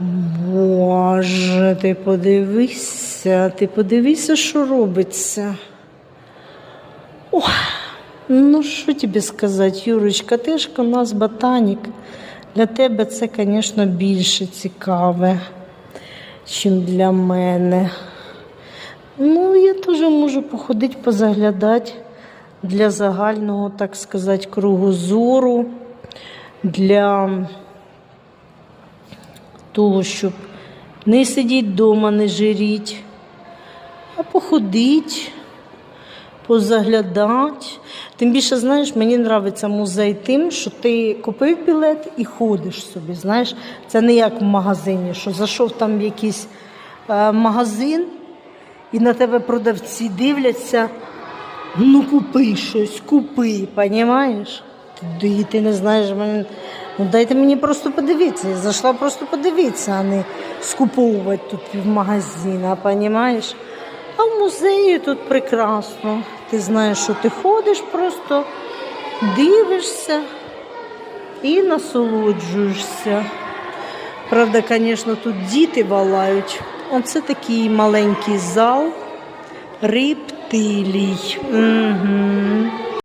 Боже, ти подивися, ти подивися, що робиться. Ох, ну що тобі сказати, Юрочка, ти ж у нас ботанік. Для тебе це, звісно, більше цікаве, ніж для мене. Ну, я теж можу походити, позаглядати для загального, так сказати, кругозору, для щоб не сидіти вдома, не жиріть, а походити, позаглядати. Тим більше, знаєш, мені подобається музей тим, що ти купив білет і ходиш собі. Знаєш, це не як в магазині, що зайшов там в якийсь е, магазин, і на тебе продавці дивляться. Ну, купи щось, купи, понімаєш? І ти не знаєш, мене. Ну дайте мені просто подивитися. Я зайшла просто подивитися, а не скуповувати тут в магазині, понімаєш? А в музеї тут прекрасно. Ти знаєш, що ти ходиш, просто дивишся і насолоджуєшся. Правда, звісно, тут діти валають. Оце такий маленький зал рептилій. Угу.